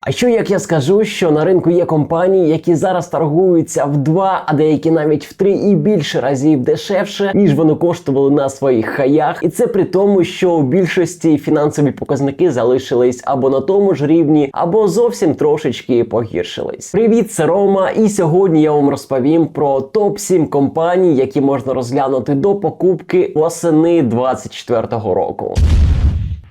А що як я скажу, що на ринку є компанії, які зараз торгуються в два, а деякі навіть в три і більше разів дешевше, ніж вони коштували на своїх хаях, і це при тому, що у більшості фінансові показники залишились або на тому ж рівні, або зовсім трошечки погіршились. Привіт, це Рома, і сьогодні я вам розповім про топ 7 компаній, які можна розглянути до покупки восени 2024 року.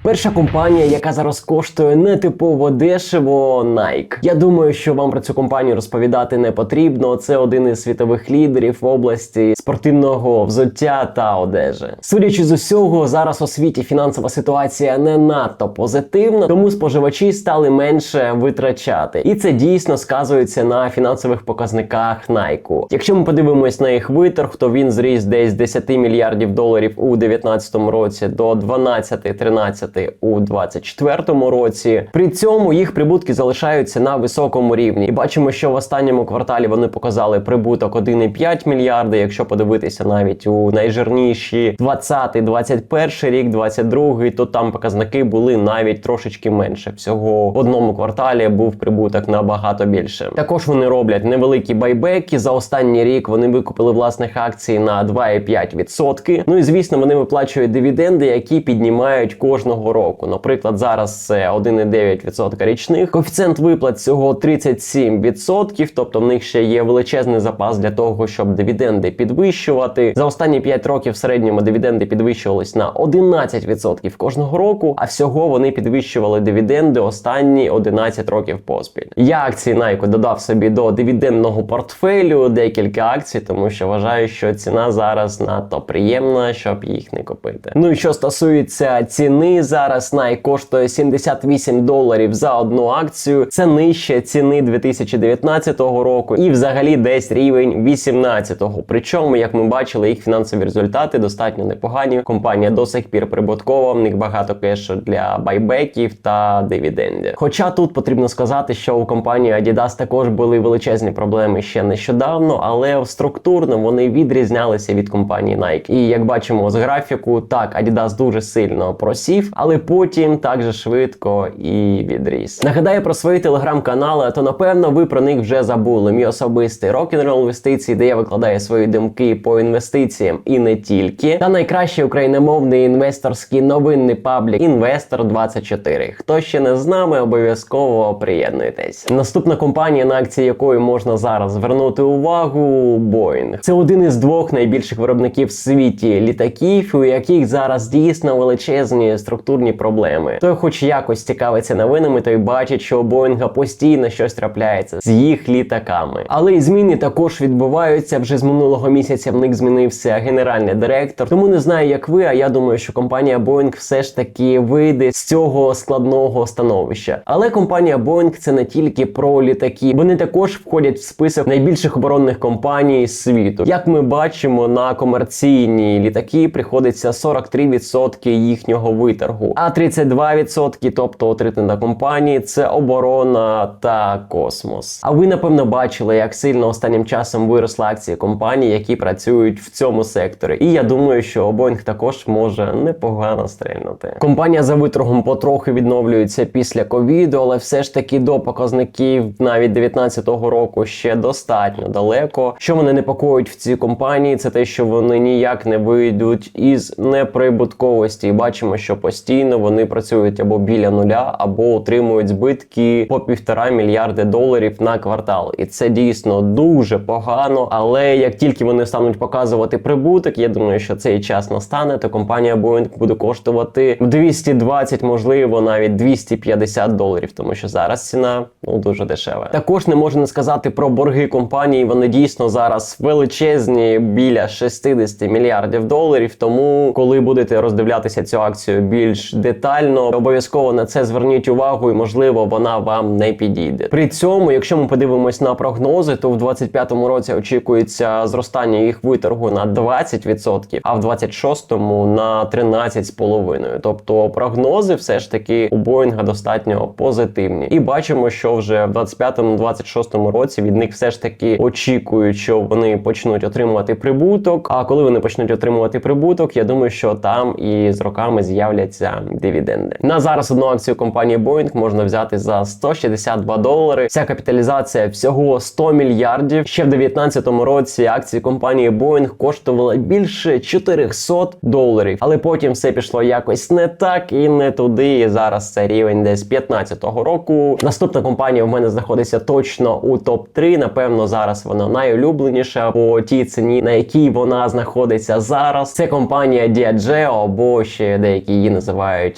Перша компанія, яка зараз коштує нетипово дешево, Nike. Я думаю, що вам про цю компанію розповідати не потрібно. Це один із світових лідерів в області спортивного взуття та одежі. Судячи з усього, зараз у світі фінансова ситуація не надто позитивна, тому споживачі стали менше витрачати, і це дійсно сказується на фінансових показниках Nike. Якщо ми подивимось на їх виторг, то він зріс десь з 10 мільярдів доларів у 2019 році до 12-13 у 2024 році. При цьому їх прибутки залишаються на високому рівні. І бачимо, що в останньому кварталі вони показали прибуток 1,5 мільярда. Якщо подивитися навіть у найжирніші 20-21 рік, 22 то там показники були навіть трошечки менше. Всього в одному кварталі був прибуток набагато більше. Також вони роблять невеликі байбеки. За останній рік вони викупили власних акцій на 2,5%. Ну і звісно, вони виплачують дивіденди, які піднімають кожного року. Наприклад, зараз це 1,9% річних. Коефіцієнт виплат всього 37%, тобто в них ще є величезний запас для того, щоб дивіденди підвищувати. За останні 5 років в середньому дивіденди підвищувались на 11% кожного року, а всього вони підвищували дивіденди останні 11 років поспіль. Я акції Nike додав собі до дивідендного портфелю декілька акцій, тому що вважаю, що ціна зараз надто приємна, щоб їх не купити. Ну і що стосується ціни, зараз Nike коштує 78 доларів за одну акцію. Це нижче ціни 2019 року і взагалі десь рівень 18-го. Причому, як ми бачили, їх фінансові результати достатньо непогані. Компанія до сих пір прибуткова, в них багато кешу для байбеків та дивідендів. Хоча тут потрібно сказати, що у компанії Adidas також були величезні проблеми ще нещодавно, але структурно вони відрізнялися від компанії Nike. І як бачимо з графіку, так Adidas дуже сильно просів, але потім так же швидко і відріс. Нагадаю про свої телеграм-канали, то напевно ви про них вже забули. Мій особистий рок-н-рол інвестиції, де я викладаю свої думки по інвестиціям і не тільки. Та найкращий україномовний інвесторський новинний паблік Інвестор 24 Хто ще не з нами, обов'язково приєднуйтесь. Наступна компанія, на акції якої можна зараз звернути увагу, Boeing. Це один із двох найбільших виробників в світі літаків, у яких зараз дійсно величезні структурні проблеми. Той, хоч якось цікавиться новинами, той бачить, що у Боїнга постійно щось трапляється з їх літаками. Але і зміни також відбуваються. Вже з минулого місяця в них змінився генеральний директор. Тому не знаю, як ви. А я думаю, що компанія Boeing все ж таки вийде з цього складного становища. Але компанія Boeing це не тільки про літаки, вони також входять в список найбільших оборонних компаній світу. Як ми бачимо, на комерційні літаки приходиться 43% їхнього виторгу, а 32%, тобто третина компанії, це оборона та космос. А ви напевно бачили, як сильно останнім часом виросли акції компаній, які працюють в цьому секторі. І я думаю, що Boeing також може непогано стрельнути. Компанія за виторгом потрохи відновлюється після ковіду, але все ж таки до показників навіть 19-го року ще достатньо далеко. Що мене непокоїть в цій компанії, це те, що вони ніяк не вийдуть із неприбутковості. І бачимо, що постійно вони працюють або біля нуля, або отримують збитки по півтора мільярди доларів на квартал. І це дійсно дуже погано. Але як тільки вони стануть показувати прибуток, я думаю, що цей час настане, то компанія Boeing буде коштувати 220, можливо, навіть 250 доларів, тому що зараз ціна ну дуже дешева. Також не можна сказати про борги компанії. Вони дійсно зараз величезні біля 60 мільярдів доларів. Тому, коли будете роздивлятися цю акцію більш детально, обов'язково на це зверніть увагу, і можливо вона вам не підійде. При цьому, якщо ми подивимось на прогнози, то в 25-му році очікується зростання їх виторгу на 20%, а в 26-му на 13,5%. Тобто прогнози все ж таки у Боїнга достатньо позитивні. І бачимо, що вже в 25-26 році від них все ж таки очікують, що вони почнуть отримувати прибуток. А коли вони почнуть отримувати прибуток, я думаю, що там і з роками з'являться платяться дивіденди. На зараз одну акцію компанії Boeing можна взяти за 162 долари. Вся капіталізація всього 100 мільярдів. Ще в 2019 році акції компанії Boeing коштували більше 400 доларів, але потім все пішло якось не так і не туди. І зараз це рівень десь 15-го року. Наступна компанія в мене знаходиться точно у топ 3 Напевно, зараз вона найулюбленіша по тій ціні, на якій вона знаходиться зараз. Це компанія Diageo, або ще деякі її називають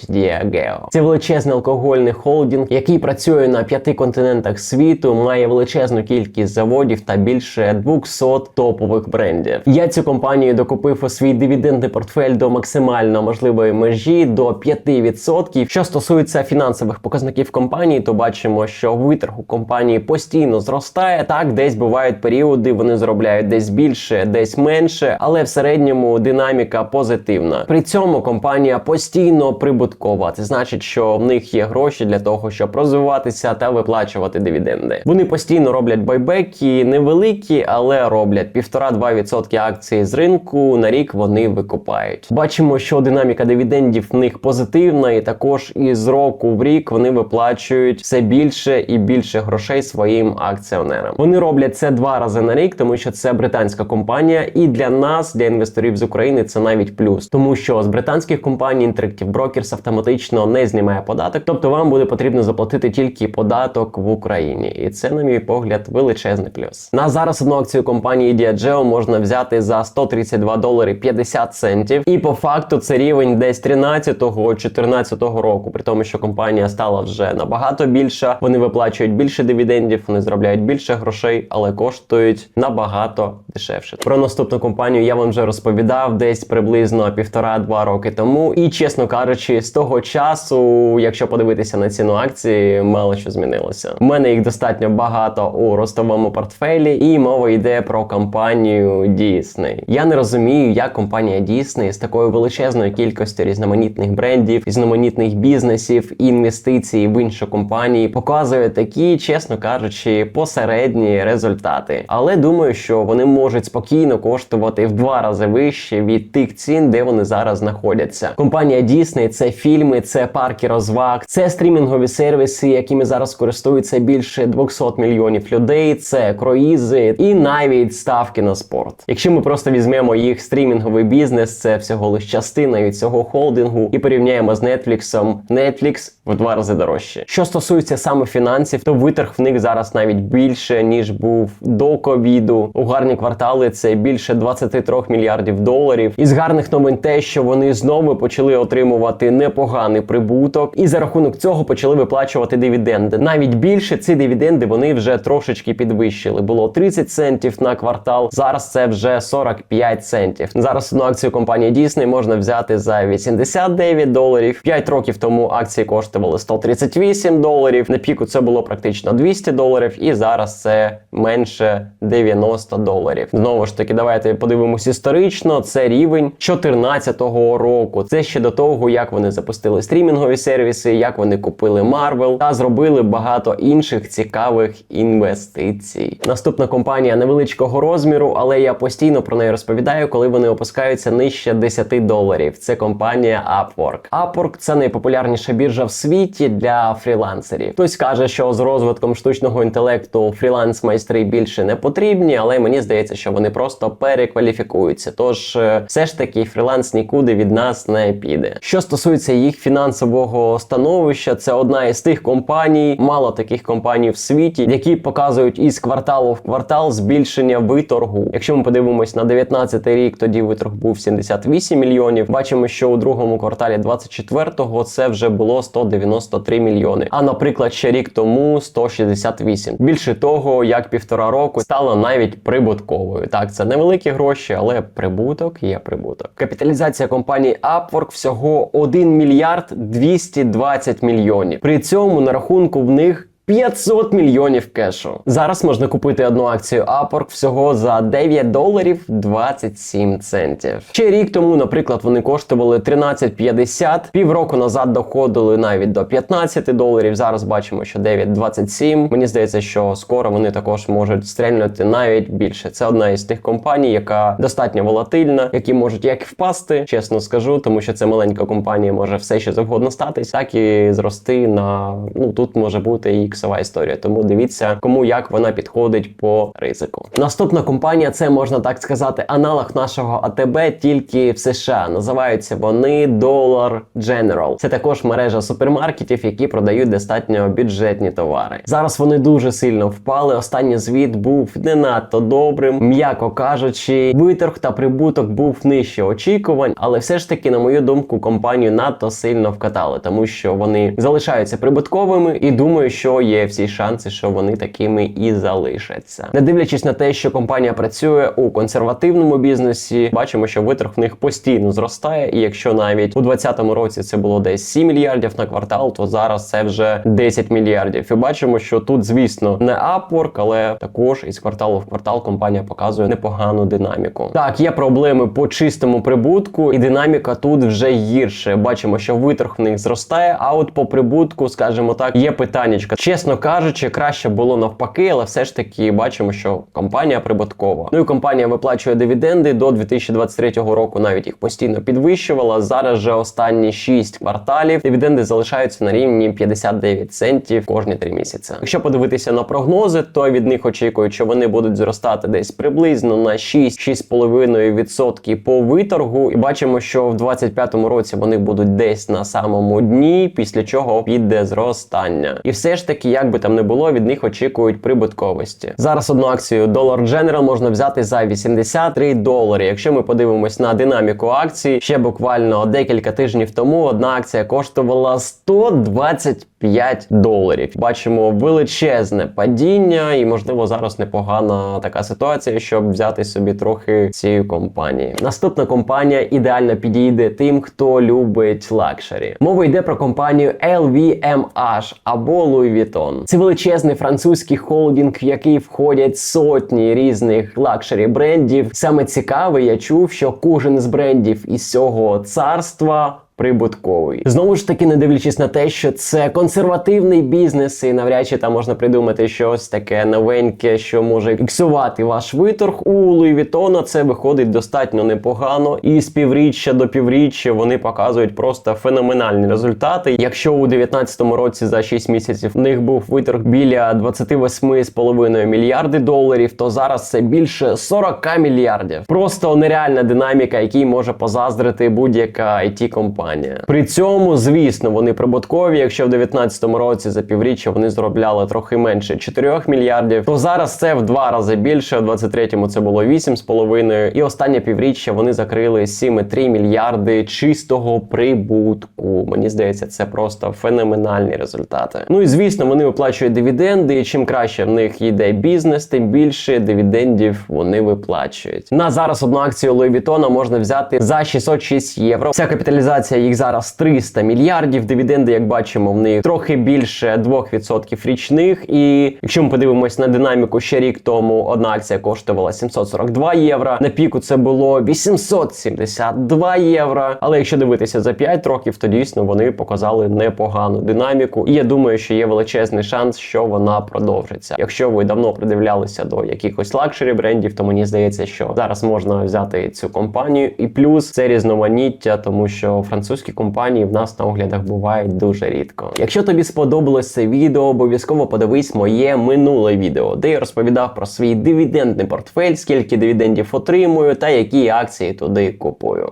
Diageo. Це величезний алкогольний холдинг, який працює на п'яти континентах світу, має величезну кількість заводів та більше 200 топових брендів. Я цю компанію докупив у свій дивідендний портфель до максимально можливої межі до 5%. Що стосується фінансових показників компанії, то бачимо, що виторг у компанії постійно зростає. Так, десь бувають періоди, вони заробляють десь більше, десь менше, але в середньому динаміка позитивна. При цьому компанія постійно прибуткова. Це значить, що в них є гроші для того, щоб розвиватися та виплачувати дивіденди. Вони постійно роблять байбеки, невеликі, але роблять 1,5-2% акцій з ринку. На рік вони викупають. Бачимо, що динаміка дивідендів в них позитивна, і також із року в рік вони виплачують все більше і більше грошей своїм акціонерам. Вони роблять це два рази на рік, тому що це британська компанія, і для нас, для інвесторів з України, це навіть плюс, тому що з британських компаній Interactive Brokers автоматично не знімає податок, тобто вам буде потрібно заплатити тільки податок в Україні, і це, на мій погляд, величезний плюс. На зараз одну акцію компанії Diageo можна взяти за 132 долари 50 центів, і по факту це рівень десь 13-14 року, при тому, що компанія стала вже набагато більша. Вони виплачують більше дивідендів, вони заробляють більше грошей, але коштують набагато дешевше. Про наступну компанію я вам вже розповідав десь приблизно півтора-два роки тому. І чесно кажучи, з того часу, якщо подивитися на ціну акції, мало що змінилося. У мене їх достатньо багато у ростовому портфелі, і мова йде про компанію Disney. Я не розумію, як компанія Disney з такою величезною кількістю різноманітних брендів, різноманітних бізнесів інвестицій в інші компанії показує такі, чесно кажучи, посередні результати. Але думаю, що вони можуть спокійно коштувати в два рази вище від тих цін, де вони зараз знаходяться. Компанія Disney – це фільми, це парки розваг, це стрімінгові сервіси, якими зараз користуються більше 200 мільйонів людей. Це круїзи і навіть ставки на спорт. Якщо ми просто візьмемо їх стрімінговий бізнес, це всього лише частина від цього холдингу, і порівняємо з Netflix, Netflix в два рази дорожче. Що стосується саме фінансів, то виторг в них зараз навіть більше ніж був до ковіду. У гарні квартали це більше 23 мільярдів доларів. Із гарних новин те, що вони знову почали отримувати непоганий прибуток, і за рахунок цього почали виплачувати дивіденди. Навіть більше ці дивіденди вони вже трошечки підвищили. Було 30 центів на квартал. Зараз це вже 45 центів. Зараз одну акцію компанії Disney можна взяти за 89 доларів. 5 років тому акції коштували 138 доларів. На піку це було практично 200 доларів, і зараз це менше 90 доларів. Знову ж таки, давайте подивимось історично. Це рівень 2014 року. Це ще до того, як вони запустили стрімінгові сервіси, як вони купили Marvel та зробили багато інших цікавих інвестицій. Наступна компанія невеличкого розміру, але я постійно про неї розповідаю, коли вони опускаються нижче 10 доларів. Це компанія Upwork. Upwork – це найпопулярніша біржа в світі для фрілансерів. Хтось каже, що з розвитком штучного інтелекту фріланс-майстри більше не потрібні, але мені здається, що вони просто перекваліфікуються. Тож е, все ж таки фріланс нікуди від нас не піде. Що стосується їх фінансового становища, це одна із тих компаній, мало таких компаній в світі, які показують із кварталу в квартал збільшення виторгу. Якщо ми подивимось на 19 рік, тоді виторг був 78 мільйонів. Бачимо, що у другому кварталі 24-го це вже було 193 мільйони. А наприклад, ще рік тому 168. Більше того, як півтора року стало навіть прибутковою. Так, це невеликі гроші, але прибуток є прибуток. Капіталізація компанії Upwork всього 1 мільярд 220 мільйонів. При цьому на рахунку в них 500 мільйонів кешу. Зараз можна купити одну акцію Upwork всього за 9 доларів 27 центів. Ще рік тому, наприклад, вони коштували 13,50, півроку назад доходили навіть до 15 доларів. Зараз бачимо, що 9,27. Мені здається, що скоро вони також можуть стрельнути навіть більше. Це одна із тих компаній, яка достатньо волатильна, які можуть як впасти, чесно скажу, тому що це маленька компанія, може все що завгодно статись, так і зрости на ну тут може бути і іксова історія. Тому дивіться, кому як вона підходить по ризику. Наступна компанія це можна так сказати, аналог нашого АТБ, тільки в США. Називаються вони Dollar General. Це також мережа супермаркетів, які продають достатньо бюджетні товари. Зараз вони дуже сильно впали. Останній звіт був не надто добрим, м'яко кажучи, виторг та прибуток був нижче очікувань, але все ж таки, на мою думку, компанію надто сильно вкатали, тому що вони залишаються прибутковими і думаю, що є всі шанси, що вони такими і залишаться. Не дивлячись на те, що компанія працює у консервативному бізнесі, бачимо, що виторг в них постійно зростає. І якщо навіть у 2020 році це було десь 7 мільярдів на квартал, то зараз це вже 10 мільярдів. І бачимо, що тут, звісно, не Upwork, але також із кварталу в квартал компанія показує непогану динаміку. Так, є проблеми по чистому прибутку, і динаміка тут вже гірше. Бачимо, що виторг в них зростає. А от по прибутку, скажімо так, є питаннячка. Чесно кажучи, краще було навпаки, але все ж таки бачимо, що компанія прибуткова. Ну і компанія виплачує дивіденди до 2023 року. Навіть їх постійно підвищувала. Зараз же останні 6 кварталів дивіденди залишаються на рівні 59 центів кожні 3 місяці. Якщо подивитися на прогнози, то від них очікують, що вони будуть зростати десь приблизно на 6-6,5% по виторгу. І бачимо, що в 2025 році вони будуть десь на самому дні, після чого піде зростання. І все ж таки, як би там не було, від них очікують прибутковості. Зараз одну акцію Dollar General можна взяти за 83 долари. Якщо ми подивимось на динаміку акції, ще буквально декілька тижнів тому одна акція коштувала 125 доларів. Бачимо величезне падіння, і можливо зараз непогана така ситуація, щоб взяти собі трохи цієї компанії. Наступна компанія ідеально підійде тим, хто любить лакшері. Мова йде про компанію LVMH або Louis Vuitton. Це величезний французький холдинг, в який входять сотні різних лакшері брендів. Саме цікаве, я чув, що кожен з брендів із цього царства. Прибутковий знову ж таки, не дивлячись на те, що це консервативний бізнес, і навряд чи там можна придумати щось таке новеньке, що може іксувати ваш виторг. У Louis Vuitton це виходить достатньо непогано, і з півріччя до півріччя вони показують просто феноменальні результати. Якщо у 2019 році за 6 місяців в них був виторг біля 28,5 мільярди доларів, то зараз це більше 40 мільярдів. Просто нереальна динаміка, якій може позаздрити будь-яка it компанія. При цьому, звісно, вони прибуткові. Якщо в 2019 році за півріччя вони заробляли трохи менше 4 мільярдів, то зараз це в два рази більше. У 23-му це було 8,5. І останнє півріччя вони закрили 7,3 мільярди чистого прибутку. Мені здається, це просто феноменальні результати. Ну і звісно, вони виплачують дивіденди. І чим краще в них йде бізнес, тим більше дивідендів вони виплачують. На зараз одну акцію Louis Vuitton можна взяти за 606 євро. Вся капіталізація їх зараз 300 мільярдів. Дивіденди, як бачимо, в них трохи більше 2% річних. І якщо ми подивимось на динаміку ще рік тому, одна акція коштувала 742 євро. На піку це було 872 євро. Але якщо дивитися за 5 років, то дійсно вони показали непогану динаміку. І я думаю, що є величезний шанс, що вона продовжиться. Якщо ви давно придивлялися до якихось лакшері брендів, то мені здається, що зараз можна взяти цю компанію. І плюс це різноманіття, тому що французькі компанії в нас на оглядах бувають дуже рідко. Якщо тобі сподобалось це відео, обов'язково подивись моє минуле відео, де я розповідав про свій дивідендний портфель, скільки дивідендів отримую та які акції туди купую.